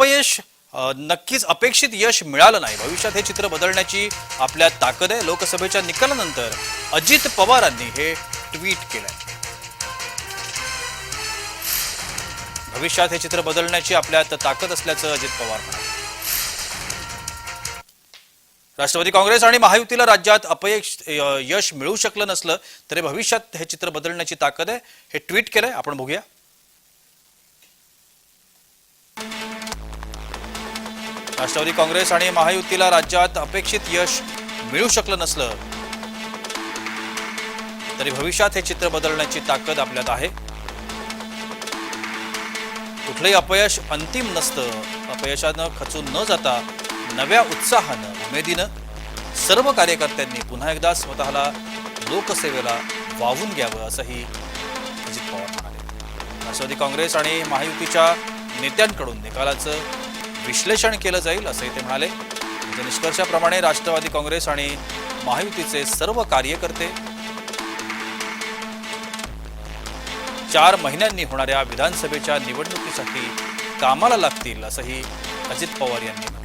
अपयश नक्कीच अपेक्षित यश मिळालं नाही. भविष्यात हे चित्र बदलण्याची आपल्या ताकद आहे. लोकसभेच्या निकालानंतर अजित पवारांनी हे ट्विट केलंय. भविष्यात हे चित्र बदलण्याची आपल्यात ताकद असल्याचं अजित पवार म्हणाले. राष्ट्रवादी काँग्रेस आणि महायुतीला राज्यात अपयश यश मिळू शकलं नसलं तरी भविष्यात हे चित्र बदलण्याची ताकद आहे. हे ट्विट केलंय. आपण बघूया. राष्ट्रवादी काँग्रेस आणि महायुतीला राज्यात अपेक्षित यश मिळू शकलं नसलं तरी भविष्यात हे चित्र बदलण्याची ताकद आपल्यात आहे. कुठलंही अपयश अंतिम नसतं. अपयशानं खचून न जाता नव्या उत्साहानं उमेदीनं सर्व कार्यकर्त्यांनी पुन्हा एकदा स्वतःला लोकसेवेला वाहून घ्यावं असंही अजित पवार म्हणाले. राष्ट्रवादी काँग्रेस आणि महायुतीच्या नेत्यांकडून निकालाचं विश्लेषण केलं जाईल असंही ते म्हणाले. म्हणजे निष्कर्षाप्रमाणे राष्ट्रवादी काँग्रेस आणि महायुतीचे सर्व कार्यकर्ते चार महिन्यांनी होणाऱ्या विधानसभेच्या निवडणुकीसाठी कामाला लागतील असंही अजित पवार यांनी म्हटलं.